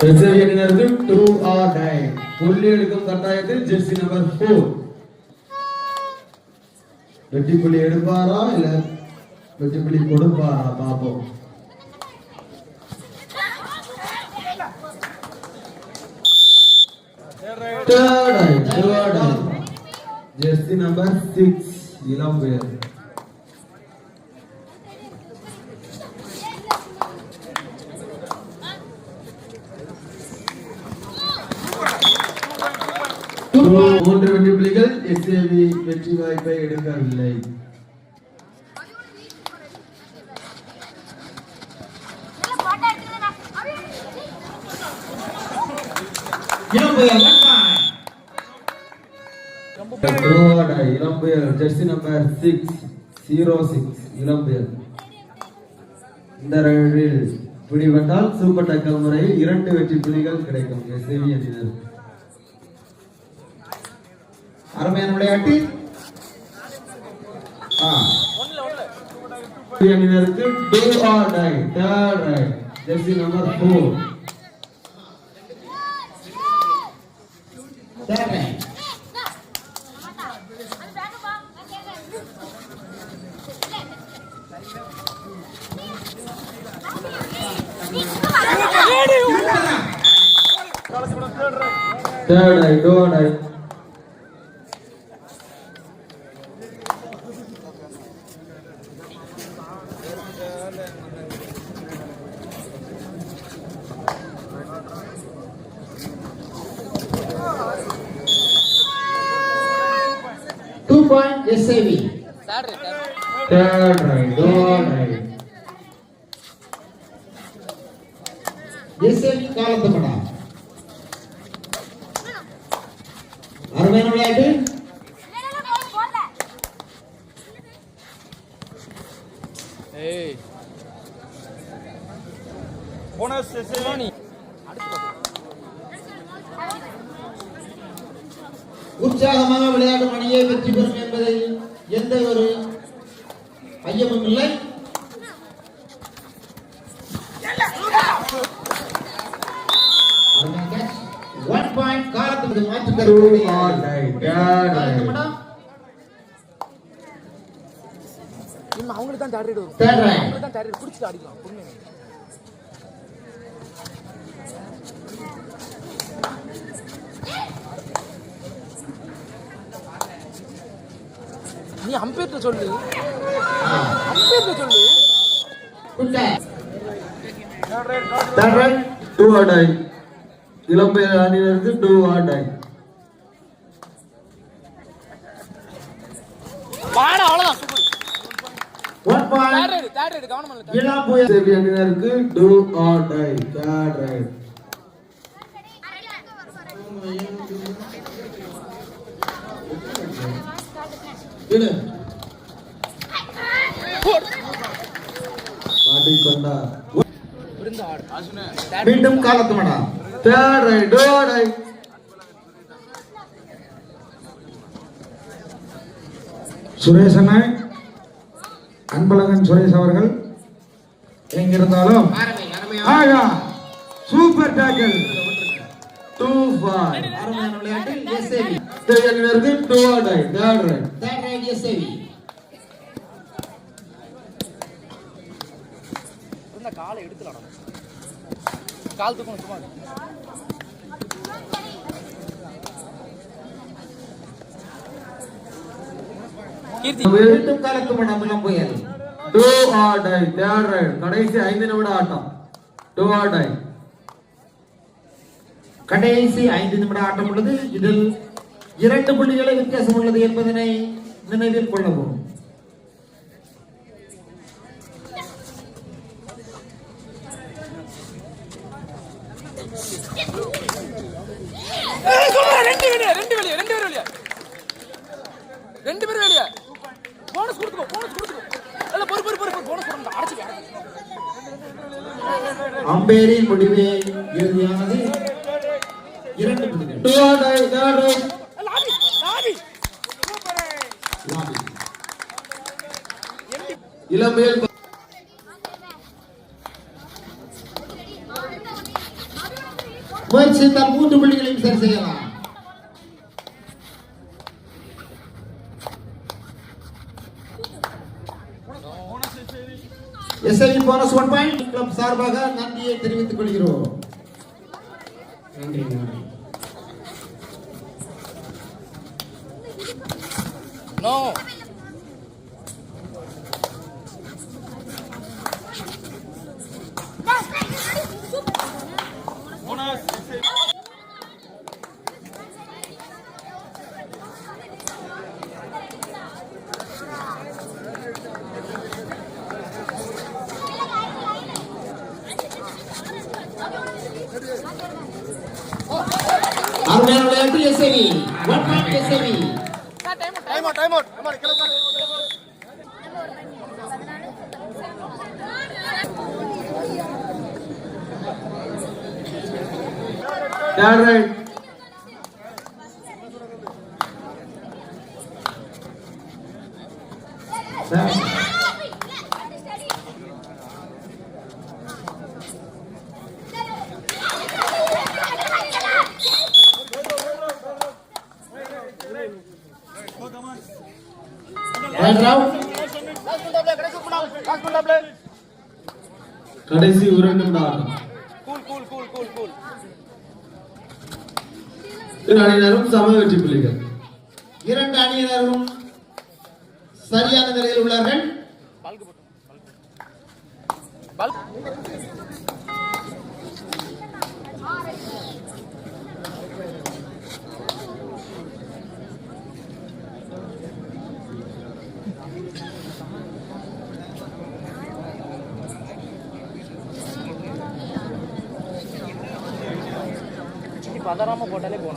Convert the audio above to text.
SAV அணியினருக்கு do or nine புள்ளி எடுக்கும் கட்டாயத்தில் ஜெர்சி நம்பர் ஃபோர் வெட்டி புள்ளி எடுப்பாரா இல்ல வெட்டி புள்ளி கொடுப்பாரா? பாப்போம் Third நம்பர் சிக்ஸ் இளம் பேர் மூன்று வெற்றி புள்ளிகள் எஸ்ஏவி வெற்றி வாய்ப்பை எடுக்கவில்லை. இளம்பெயர் jersey number six zero six இளம்பெயர் இந்த ரயில் பிடிபட்டால் சூப்பர் டக்கல் முறையில் இரண்டு வெற்றி புள்ளிகள் கிடைக்கும் எஸ்ஏவி அணியினர். அருமையான விளையாட்டு. ஆ, அணியினருக்கு do or die third raid jersey number four third right. தேர்ட் ஐ டோர்ட் ஐ point SAV. தேர்ட் ஐ டோர்ட் ஐ SAV காலத்தமடா அருமையான விளையாட்டு ஏய். போனஸ் செசவானி உற்சாகமாக விளையாடும் அணியே வெற்றி பெறும் என்பதில் எந்த ஒரு ஐயமும் இல்லை. ஒன் பாயிண்ட் காலத்துக்கு மாற்று இம்மா அவங்களுக்கு தான் தேர்ட் வரும் அவங்களுக்கு தான் தேர்ட் அடிக்கலாம் பொண்ணு நீ அம்பேர்ட்ட சொல்லு. அம்பேர்ட்ட சொல்லு. Third raid do or die இளம் பேர் அணியினருக்கு டூ ஆர் டை வாடா அவ்வளவுதான். Super one point third raid third raid கவனம் இளம் புயல் எஸ்ஏவி அணியினருக்கு do or die third raid மாட்டிக்கொண்டார் ஆடு. மீண்டும் ரைட் டோர்ட் ஐ சுரேஷ் அண்ணன் அன்பழகன் சுரேஷ் அவர்கள் எங்கிருந்தாலும் ஆகா சூப்பர் டேக்கிள் டூ ஃபைவ் அருமையான விளையாட்டு. Do or die third raid SAV இருந்த காலை எடுத்துலாம் கால் சும்மா do or die third raid கடைசி ஐந்து நிமிட ஆட்டம். டூ ஆர் டை கடைசி ஐந்து நிமிட ஆட்டம் உள்ளது. இதில் இரண்டு புள்ளிகளை வித்தியாசம் உள்ளது என்பதனை நினைவில் கொள்ளவும் ரெண்டு ரெண்டு வெளியே போனஸ் கொடுத்துக்கோ போனஸ் கொடுத்துக்கோ. இல்ல பொறு பொறு பொறு போனஸ் கொடுங்க. அடைச்சு அம்பேரின் முடிவே இறுதியானது. இரண்டு புள்ளிகள் do or die third raid lobby lobby மூன்று புள்ளிகளையும் சரி செய்யலாம். SI bonus one point club சார்பாக நன்றியை தெரிவித்துக் கொள்கிறோம். நன்றி நன்றி. நோ அருமையான விளையாட்டு SI one point SI time out time out ಮಾಡಿ கடைசி ஒரு நிமிட ஆட்டம் cool cool cool cool cool இரு அணியினரும் சம வெற்றி புள்ளிகள். இரண்டு அணியினரும் சரியான நிலையில் உள்ளார்கள். রাধারামও বটালে বোন।